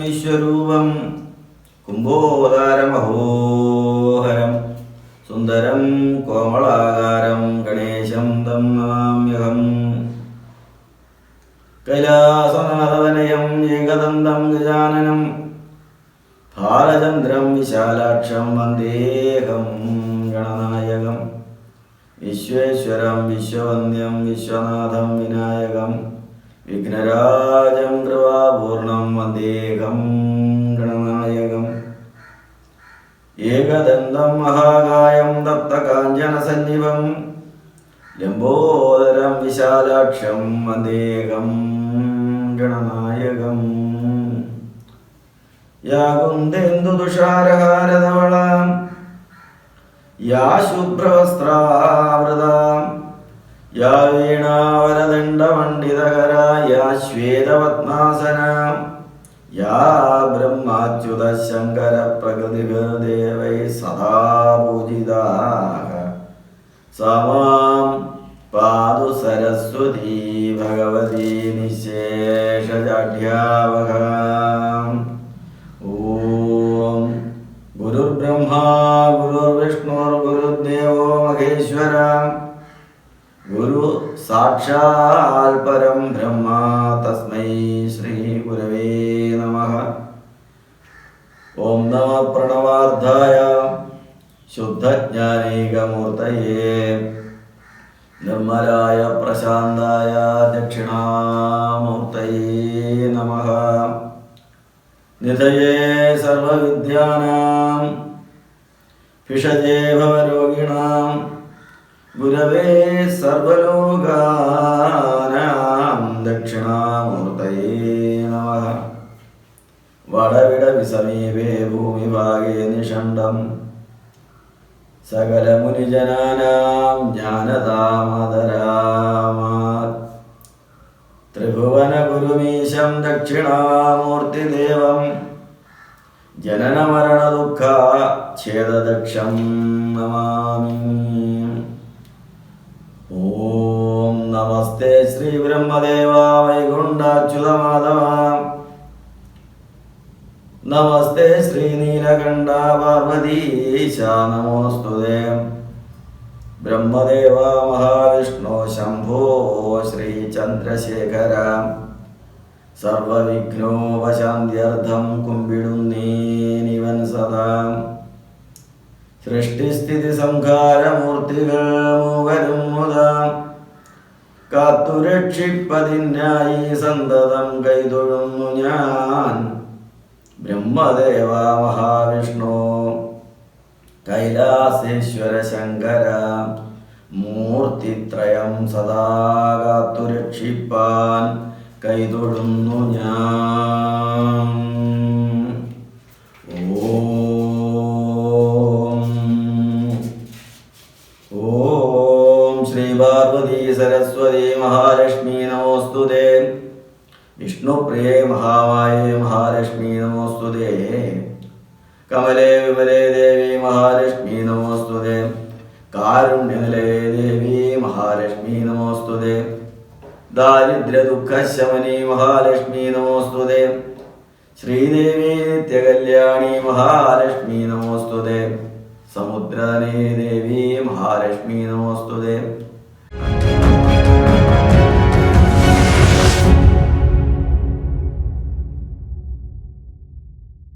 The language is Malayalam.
വിശ്വരൂപം കുംഭോദാരമഹോഹരം സുന്ദരം കോമളാകാരം ഗണേശം തം നമാമ്യഹം. കൈലാസനാഥവനയം ഏകദന്തം ഗജാനനം ഭാലചന്ദ്രം വിശാലാക്ഷം വന്ദേഹം ഗണനായകം വിശ്വേശ്വരം വിശ്വവന്ദ്യം വിശ്വനാഥം വിനായകം. വിഘ്നരാജം കൃപാപൂർണം വന്ദേഹം ഗണനായകം. ഏകദന്തം മഹാകായം തപ്തകാഞ്ചനസന്നിഭം ലംബോദരം വിശാലാക്ഷം വന്ദേഹം ഗണനായകം. യാ കുന്ദേന്ദുതുഷാരഹാരധവളാം യാ ശുഭ്രവസ്ത്രാവൃതാം യാ വീണാവരദണ്ഡമണ്ഡിതകര യാ ശ്വേതപത്മാസനാം. യാ ബ്രഹ്മാച്യുത ശങ്കര പ്രകൃതിദേവൈ സദാ പൂജിതാഃ സമാം പാതു സരസ്വതീ ഭഗവതി നിശേഷജാഢ്യാവഹാം. സാക്ഷാൽ പരം ബ്രഹ്മ തസ്മൈ ശ്രീ ഗുരവേ നമ. ഓം നമ പ്രണവാർദ്ധായ ശുദ്ധജ്ഞാനൈകമൂർത്തയേ. നിർമ്മലായ പ്രശാന്തായ ദക്ഷിണാമൂർത്തയേ നമ. നിധയേ സർവവിദ്യാനാം ഭിഷജേ ഭവരോഗിണാം ഗുരവേ സർവലോകാനാം ദക്ഷിണാമൂർത്തയേ നമഃ. വടവിട വിസമീപേ ഭൂമിഭാഗേ നിഷണ്ഡം സകലമുനിജനാനാം ജ്ഞാനതാമതരാമാത് ത്രിഭുവനഗുരുമീശം ദക്ഷിണാമൂർത്തിദേവം. ജനനമരണദുഃഖ ഛേദദക്ഷം നമാമി. നമസ്തേ ശ്രീബ്രഹ്മദേവ വൈകുണ്ഠാച്യുതമാധവ. നമസ്തേ ശ്രീ നീലകണ്ഠ പാർവതീശ നമോസ്തുതേ ബ്രഹ്മദേവ മഹാവിഷ്ണു ശംഭോ ശ്രീ ചന്ദ്രശേഖര. സർവവിഘ്നോപശാന്തിയർത്ഥം കുമ്പിടുന്നേനിവൻ സദാ. സൃഷ്ടിസ്ഥിതി സംഹാരമൂർത്തികൾ മൂവരും മുതാ കാത്തുരക്ഷിപ്പതിനായി സന്തതം കൈതൊഴുന്നു ഞാൻ. ബ്രഹ്മദേവ മഹാവിഷ്ണു കൈലാസേശ്വര ശങ്കര മൂർത്തിത്രയം സദാ കാത്തുരക്ഷിപ്പാൻ കൈതൊഴുന്നു ഞാൻ. ശ്രീ പാർവതി സരസ്വതി നമോസ്തുതേ വിഷ്ണുപ്രിയേ മഹാമായേ മഹാലക്ഷ്മി നമോസ്തുതേ കമലേ വിമലേ ദേവി മഹാലക്ഷ്മി നമോസ്തുതേ കാരുണ്യനിലേ ദേവി മഹാലക്ഷ്മി നമോസ്തുതേ ദാരിദ്ര്യദുഃഖശമനി മഹാലക്ഷ്മി നമോസ്തുതേ ശ്രീദേവി നിത്യകല്യാണി മഹാലക്ഷ്മി നമോസ്തുതേ സമുദ്രനേ ദേവി മഹാലക്ഷ്മി നമോസ്തുതേ Thank you